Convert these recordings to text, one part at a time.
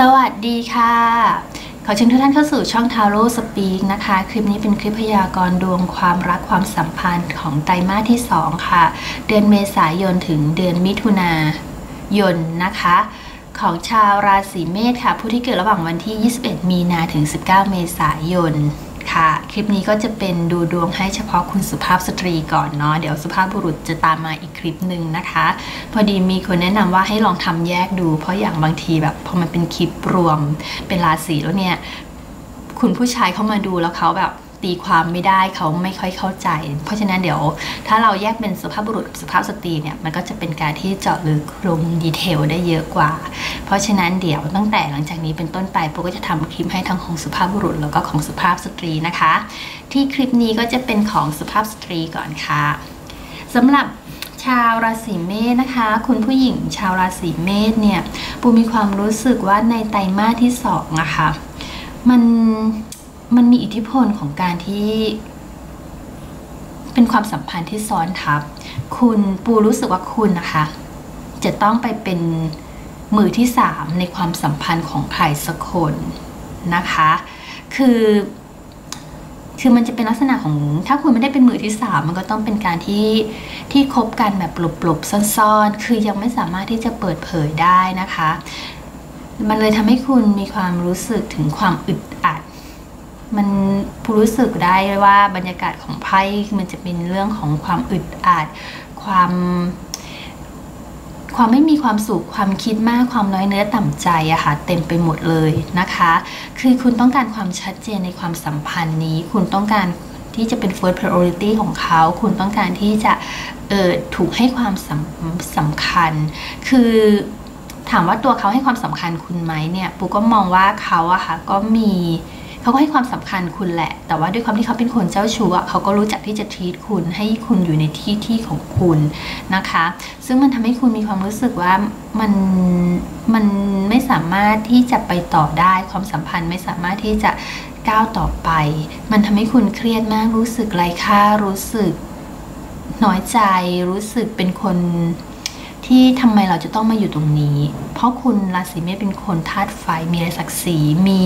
สวัสดีค่ะ ขอเชิญทุกท่านเข้าสู่ช่องทาโร่สปีกนะคะ คลิปนี้เป็นคลิปพยากรณ์ดวงความรักความสัมพันธ์ของไตรมาสที่ 2 ค่ะ เดือนเมษายนถึงเดือนมิถุนายนนะคะ ของชาวราศีเมษค่ะ ผู้ที่เกิดระหว่างวันที่ 21 มีนาถึง 19 เมษายน ค่ะ คลิปนี้ก็จะเป็นดูดวงให้เฉพาะคุณสุภาพสตรีก่อนเนาะ เดี๋ยวสุภาพบุรุษจะตามมาอีกคลิปหนึ่งนะคะ พอดีมีคนแนะนำว่าให้ลองทำแยกดู เพราะอย่างบางทีแบบพอมันเป็นคลิปรวมเป็นราศีแล้วเนี่ย คุณผู้ชายเข้ามาดูแล้วเขาแบบ ตีความไม่ได้เขาไม่ค่อยเข้าใจ เพราะฉะนั้นเดี๋ยว ถ้าเราแยกเป็นสุภาพบุรุษกับสุภาพสตรีเนี่ยมันก็จะเป็นการที่เจาะลึกลงดีเทลได้เยอะกว่า เพราะฉะนั้นเดี๋ยวตั้งแต่หลังจากนี้เป็นต้นไปปุ๊กก็จะทำคลิปให้ทั้งของสุภาพบุรุษแล้วก็ของสุภาพสตรีนะคะ ที่คลิปนี้ก็จะเป็นของสุภาพสตรีก่อนค่ะสำหรับชาวราศีเมษนะคะ คุณผู้หญิงชาวราศีเมษเนี่ยปูมีความรู้สึกว่าในไตรมาสที่สองอะค่ะมัน มันมีอิทธิพลของการที่เป็นความสัมพันธ์ที่ซ้อนทับ คุณปูรู้สึกว่าคุณนะคะ จะต้องไปเป็นมือที่สามในความสัมพันธ์ของใครสักคนนะคะ คือคือมันจะเป็นลักษณะของถ้าคุณไม่ได้เป็นมือที่สามมันก็ต้องเป็นการที่ที่คบกันแบบหลบๆซ่อนๆ คือยังไม่สามารถที่จะเปิดเผยได้นะคะ มันเลยทำให้คุณมีความรู้สึกถึงความอึดอัด มันผู้รู้สึกได้ว่าบรรยากาศของไพ่มันจะเป็นเรื่องของความอึดอัดความความไม่มีความสุขความคิดมากความน้อยเนื้อต่ำใจอะค่ะเต็มไปหมดเลยนะคะ คือคุณต้องการความชัดเจนในความสัมพันธ์นี้ คุณต้องการที่จะเป็น first priority ของเขา คุณต้องการที่จะเออถูกให้ความสำสำคัญ คือถามว่าตัวเขาให้ความสำคัญคุณไหมเนี่ยปูก็มองว่าเขาอะค่ะก็มี เขาก็ให้ความสำคัญคุณแหละ แต่ว่าด้วยความที่เขาเป็นคนเจ้าชู้เขาก็รู้จักที่จะทีทคุณให้คุณอยู่ในที่ที่ของคุณนะคะ ซึ่งมันทำให้คุณมีความรู้สึกว่ามันมันไม่สามารถที่จะไปต่อได้ความสัมพันธ์ไม่สามารถที่จะก้าวต่อไป มันทำให้คุณเครียดมากรู้สึกไร้ค่ารู้สึกน้อยใจรู้สึกเป็นคน ที่ทำไมเราจะต้องมาอยู่ตรงนี้ เพราะคุณราศีเมษเป็นคนธาตุไฟ มีอะไรศักดิ์ศรี มี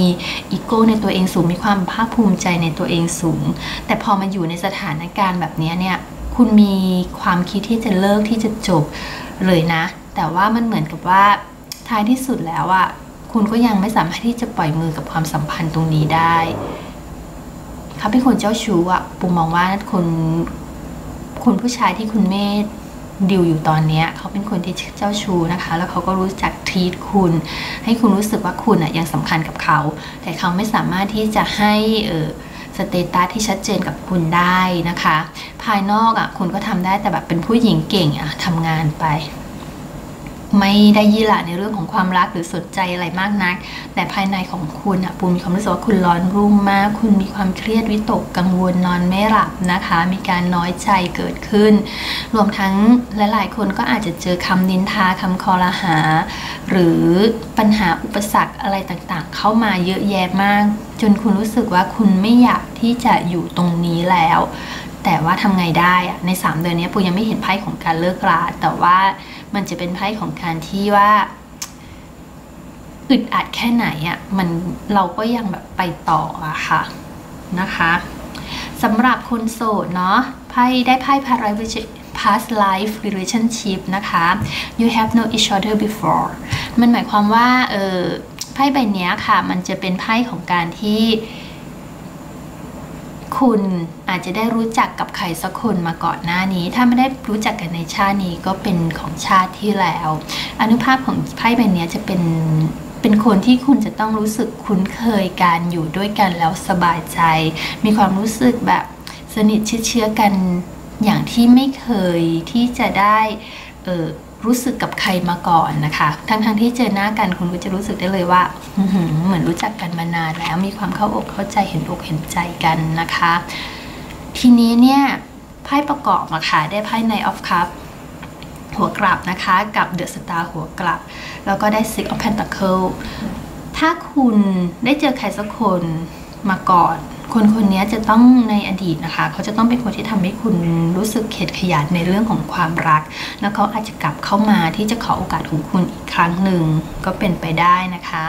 อีโก้ในตัวเองสูง มีความภาคภูมิใจในตัวเองสูง แต่พอมาอยู่ในสถานการณ์แบบนี้เนี่ย คุณมีความคิดที่จะเลิกที่จะจบเลยนะ แต่ว่ามันเหมือนกับว่าท้ายที่สุดแล้วอะคุณก็ยังไม่สามารถที่จะปล่อยมือกับความสัมพันธ์ตรงนี้ได้เขาเป็นคนเจ้าชู้อะปูมองว่าคนคุณผู้ชายที่คุณเมธ ดิวอยู่ตอนนี้เขาเป็นคนที่เจ้าชู้นะคะ แล้วเขาก็รู้จักทีทคุณ ให้คุณรู้สึกว่าคุณอะยังสำคัญกับเขา แต่เขาไม่สามารถที่จะให้เออสเตตัสที่ชัดเจนกับคุณได้นะคะ ภายนอกอะคุณก็ทำได้แต่แบบเป็นผู้หญิงเก่งอะทำงานไป ไม่ได้ยี่หละในเรื่องของความรักหรือสนใจอะไรมากนัก แต่ภายในของคุณอะปูมีความรู้สึกว่าคุณร้อนรุ่มมาก คุณมีความเครียดวิตกกังวลนอนไม่หลับนะคะ มีการน้อยใจเกิดขึ้น รวมทั้งหลาย ๆ คนก็อาจจะเจอคำนินทาคำคอรหา หรือปัญหาอุปสรรคอะไรต่างๆ เข้ามาเยอะแยะมาก จนคุณรู้สึกว่าคุณไม่อยากที่จะอยู่ตรงนี้แล้ว แต่ว่าทำไงได้อะใน 3 เดือนนี้ปูยังไม่เห็นไพ่ของการเลิกราแต่ว่า มันจะเป็นไพ่ของการที่ว่าอึดอัดแค่ไหนอะ่ะมันเราก็ยังแบบไปต่ออะค่ะนะคะสำหรับคนโสดเนาะไพ่ได้ไพ่ past life relationship นะคะ you have known each other before มันหมายความว่า เออไพ่ใบนี้ค่ะ มันจะเป็นไพ่ของการที่ คุณอาจจะได้รู้จักกับใครสักคนมาก่อนหน้านี้ ถ้าไม่ได้รู้จักกันในชาตินี้ก็เป็นของชาติที่แล้ว อนุภาพของไพ่ใบนี้จะเป็นเป็นคนที่คุณจะต้องรู้สึกคุ้นเคยการอยู่ด้วยกันแล้วสบายใจ มีความรู้สึกแบบสนิทเชื่อกันอย่างที่ไม่เคยที่จะได้เออ รู้สึกกับใครมาก่อนนะคะ ทั้งๆทที่เจอหน้ากันคุณก็จะรู้สึกได้เลยว่าเหมือนรู้จักกันมานานแล้วมีความเข้าอกเข้าใจเห็นอกเห็นใจกันนะคะ ทีนี้เนี่ยไพ่ประกอบอะค่ะได้ไพ่ในออฟคัพหัวกลับนะคะกับเดอะสตาร์หัวกลับ แล้วก็ได้ Six of Pentacle ถ้าคุณได้เจอใครสักคนมาก่อน คนคนนี้จะต้องในอดีตนะคะ เขาจะต้องเป็นคนที่ทำให้คุณรู้สึกเข็ดขยันในเรื่องของความรัก แล้วเขาอาจจะกลับเข้ามาที่จะขอโอกาสของคุณอีกครั้งหนึ่งก็เป็นไปได้นะคะ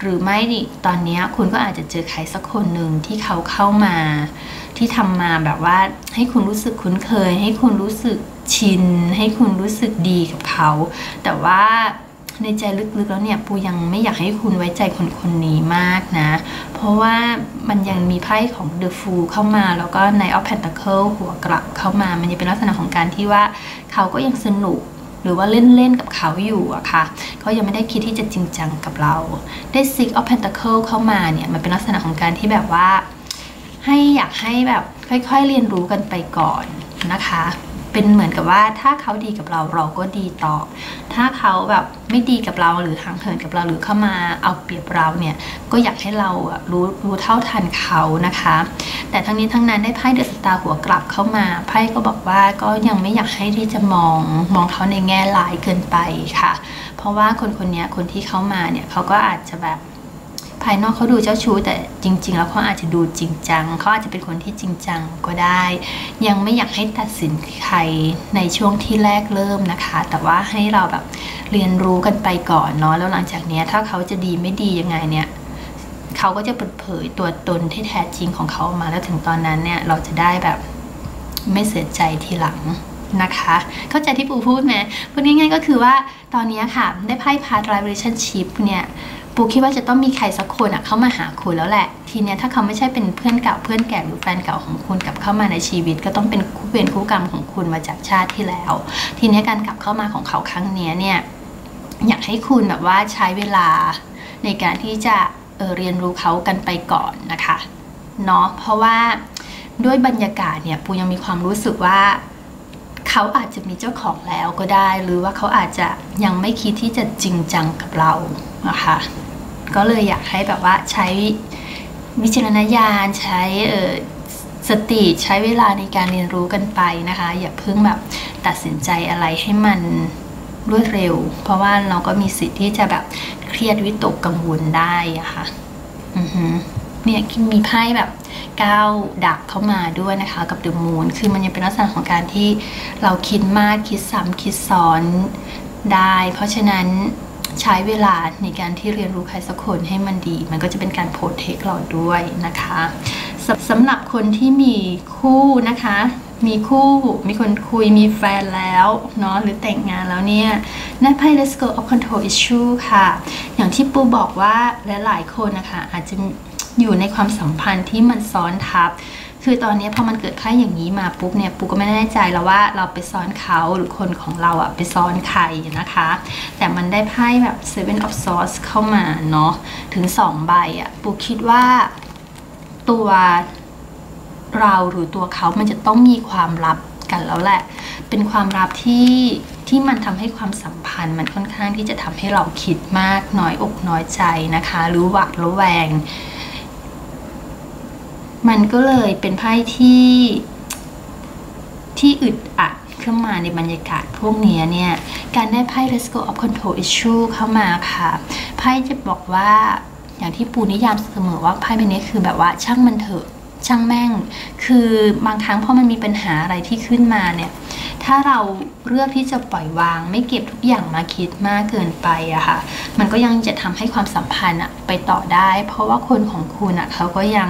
หรือไม่ดิตอนนี้คุณก็อาจจะเจอใครสักคนหนึ่งที่เขาเข้ามา ที่ทำมาแบบว่าให้คุณรู้สึกคุ้นเคย ให้คุณรู้สึกชิน ให้คุณรู้สึกดีกับเขา แต่ว่า ในใจลึกๆแล้วเนี่ยปูยังไม่อยากให้คุณไว้ใจคนคนนี้มากนะ เพราะว่ามันยังมีไพ่ของ The Fool เข้ามา แล้วก็ใน of Pentacle หัวกลับเข้ามา มันยังเป็นลักษณะของการที่ว่าเขาก็ยังสนุกหรือว่าเล่น ๆ กับเขาอยู่อะค่ะเขายังไม่ได้คิดที่จะจริงจังกับเรา ได้ Six of Pentacle เข้ามาเนี่ย มันเป็นลักษณะของการที่แบบว่า ให้อยากให้แบบค่อย ๆ เรียนรู้กันไปก่อนนะคะ เป็นเหมือนกับว่าถ้าเขาดีกับเราเราก็ดีตอบ ถ้าเขาแบบไม่ดีกับเราหรือห่างเหินกับเราหรือเข้ามาเอาเปรียบเราเนี่ยก็อยากให้เรารู้รู้เท่าทันเขานะคะ แต่ทั้งนี้ทั้งนั้นได้ไพ่เดอะสตาร์หัวกลับเข้ามาไพ่ก็บอกว่าก็ยังไม่อยากให้ที่จะมองมองเขาในแง่ร้ายเกินไปค่ะ เพราะว่าคนคนนี้คนที่เข้ามาเนี่ยเขาก็อาจจะแบบ ภายนอกเขาดูเจ้าชู้แต่จริง ๆ แล้วเขาอาจจะดูจริงจังเขาอาจจะเป็นคนที่จริงจังก็ได้ ยังไม่อยากให้ตัดสินใครในช่วงที่แรกเริ่มนะคะ แต่ว่าให้เราแบบเรียนรู้กันไปก่อนเนาะแล้วหลังจากนี้ถ้าเขาจะดีไม่ดียังไงเนี่ยเขาก็จะเปิดเผยตัวตนที่แท้จริงของเขาออกมาแล้วถึงตอนนั้นเนี่ยเราจะได้แบบไม่เสียใจทีหลังนะคะ เข้าใจที่ปูพูดไหมพูดง่ายๆก็คือว่าตอนนี้ค่ะ ได้ไพ่พาร์ท relationship เนี่ย ปูคิดว่าจะต้องมีใครสักคนอะเข้ามาหาคุณแล้วแหละ ทีเนี้ยถ้าเขาไม่ใช่เป็นเพื่อนเก่าเพื่อนแก่หรือแฟนเก่าของคุณกลับเข้ามาในชีวิต ก็ต้องเป็นคู่เวรคู่กรรมของคุณมาจากชาติที่แล้ว ทีเนี้ยการกลับเข้ามาของเขาครั้งนี้เนี่ยอยากให้คุณแบบว่าใช้เวลาในการที่จะเเรียนรู้เขากันไปก่อนนะคะเนาะเพราะว่าด้วยบรรยากาศเนี่ยปูยังมีความรู้สึกว่าเขาอาจจะมีเจ้าของแล้วก็ได้ หรือว่าเขาอาจจะยังไม่คิดที่จะจริงจังกับเรานะคะ ก็เลยอยากให้แบบว่าใช้วิจารณญาณใช้สติใช้เวลาในการเรียนรู้กันไปนะคะ อย่าเพิ่งแบบตัดสินใจอะไรให้มันรวดเร็ว เพราะว่าเราก็มีสิทธิ์ที่จะแบบเครียดวิตกกังวลได้อะคะ่ะเนี่ยมีไพ่แบบก้าวดักเข้ามาด้วยนะคะกับเดอะมูนคือมันยังเป็นลักษณะของการที่เราคิดมากคิดซ้ำคิดซ้อนได้ เพราะฉะนั้น ใช้เวลาในการที่เรียนรู้ใครสักคนให้มันดี มันก็จะเป็นการโปรเทคเราด้วยนะคะสสำหรับคนที่มีคู่นะคะ มีคู่มีคนคุยมีแฟนแล้วเนาะหรือแต่งงานแล้วเนี่ยนั่นไพ่ Let's go of control issue ค่ะ อย่างที่ปูบอกว่าหลายๆคนนะคะอาจจะอยู่ในความสัมพันธ์ที่มันซ้อนทับ คือตอนนี้พอมันเกิดไพ่อย่างนี้มาปุ๊บเนี่ยปูก็ไม่แน่ใจแล้วว่าเราไปซ้อนเขาหรือคนของเราอะไปซ้อนใครนะคะ แต่มันได้ไพ่แบบ seven of swords เข้ามาเนาะถึงสองใบอะปูคิดว่าตัวเราหรือตัวเขามันจะต้องมีความลับกันแล้วแหละ เป็นความลับที่ที่มันทำให้ความสัมพันธ์ มันค่อนข้างที่จะทำให้เราคิดมากน้อยอกน้อยใจนะคะ หรือหวาดระแวง มันก็เลยเป็นไพ่ที่ที่อึดอัดขึ้นมาในบรรยากาศพวกนี้เนี่ย การได้ไพ่ Let's go of control issue เข้ามาค่ะ ไพ่จะบอกว่าอย่างที่ปูนิยามเสมอว่าไพ่ใบนี้คือแบบว่าช่างมันเถอะช่างแม่ง คือบางครั้งพอมันมีปัญหาอะไรที่ขึ้นมาเนี่ย ถ้าเราเลือกที่จะปล่อยวาง ไม่เก็บทุกอย่างมาคิดมากเกินไปอะค่ะ มันก็ยังจะทำให้ความสัมพันธ์อะไปต่อได้ เพราะว่าคนของคุณอะเขาก็ยัง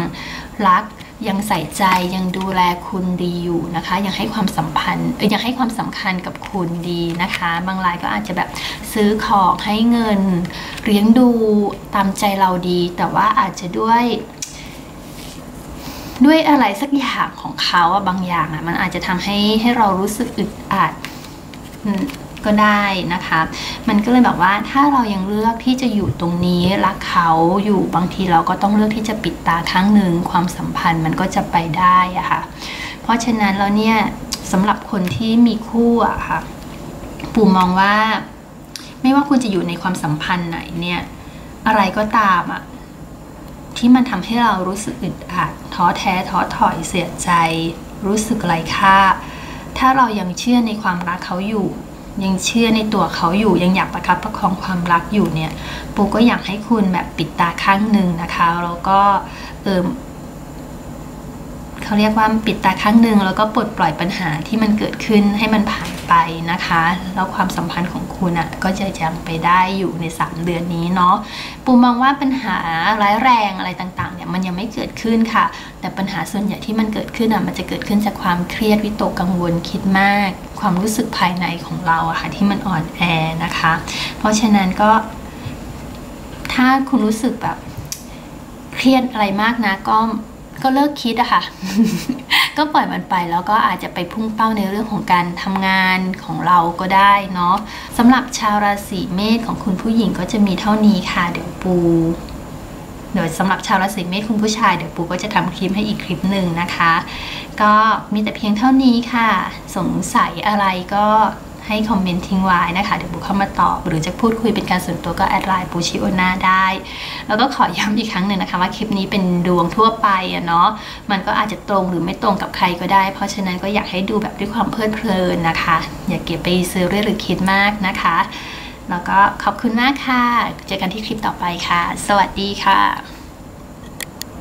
รัก ยังใส่ใจยังดูแลคุณดีอยู่นะคะ ยังให้ความสัมพันธ์ยังให้ความสำคัญกับคุณดีนะคะ บางรายก็อาจจะแบบซื้อของให้เงินเลี้ยงดูตามใจเราดี แต่ว่าอาจจะด้วยด้วยอะไรสักอย่างของเขาอะบางอย่างอะมันอาจจะทำให้ให้เรารู้สึกอึดอัด ก็ได้นะคะ มันก็เลยแบบว่าถ้าเรายังเลือกที่จะอยู่ตรงนี้รักเขาอยู่บางทีเราก็ต้องเลือกที่จะปิดตาครั้งหนึ่งความสัมพันธ์มันก็จะไปได้อะค่ะ เพราะฉะนั้นแล้วเนี่ยสำหรับคนที่มีคู่อะค่ะปู่มองว่า ไม่ว่าคุณจะอยู่ในความสัมพันธ์ไหนเนี่ย อะไรก็ตามอะที่มันทำให้เรารู้สึกอึดอัดท้อแท้ท้อถอยเสียใจ รู้สึกไร้ค่า ถ้าเรายังเชื่อในความรักเขาอยู่ ยังเชื่อในตัวเขาอยู่ ยังอยากประคับประคองความรักอยู่เนี่ยปูก็อยากให้คุณแบบปิดตาข้างหนึ่งนะคะแล้วก็เออเขาเรียกว่าปิดตาข้างหนึ่งแล้วก็ปลดปล่อยปัญหาที่มันเกิดขึ้นให้มันผ่านไปนะคะ แล้วความสัมพันธ์ของคุณอะก็จะยังไปได้อยู่ใน 3 เดือนนี้เนาะปูมองว่าปัญหาร้ายแรงอะไรต่าง มันยังไม่เกิดขึ้นค่ะ แต่ปัญหาส่วนใหญ่ที่มันเกิดขึ้นอะมันจะเกิดขึ้นจากความเครียดวิตกกังวลคิดมาก ความรู้สึกภายในของเราอะค่ะที่มันอ่อนแอนะคะ เพราะฉะนั้นก็ถ้าคุณรู้สึกแบบเครียดอะไรมากนะก็ก็เลิกคิดอะค่ะ ก็ปล่อยมันไปแล้วก็อาจจะไปพุ่งเป้าในเรื่องของการทำงานของเราก็ได้เนาะสำหรับชาวราศีเมษของคุณผู้หญิงก็จะมีเท่านี้ค่ะ เดี๋ยวปู เดี๋ยวสำหรับชาวราศีเมษคุณผู้ชายเดี๋ยวปูก็จะทำคลิปให้อีกคลิปหนึ่งนะคะ ก็มีแต่เพียงเท่านี้ค่ะ สงสัยอะไรก็ให้คอมเมนต์ทิ้งไว้นะคะ เดี๋ยวปูเข้ามาตอบ หรือจะพูดคุยเป็นการส่วนตัวก็แอดไลน์ปูชิโอนาได้ แล้วก็ขอย้ำอีกครั้งหนึ่งนะคะ ว่าคลิปนี้เป็นดวงทั่วไปอะเนาะมันก็อาจจะตรงหรือไม่ตรงกับใครก็ได้ เพราะฉะนั้นก็อยากให้ดูแบบด้วยความเพลิดเพลินนะคะ อย่าเก็บไปซื้อเรื่อหรือคิดมากนะคะ แล้วก็ขอบคุณมากค่ะ เจอกันที่คลิปต่อไปค่ะ สวัสดีค่ะ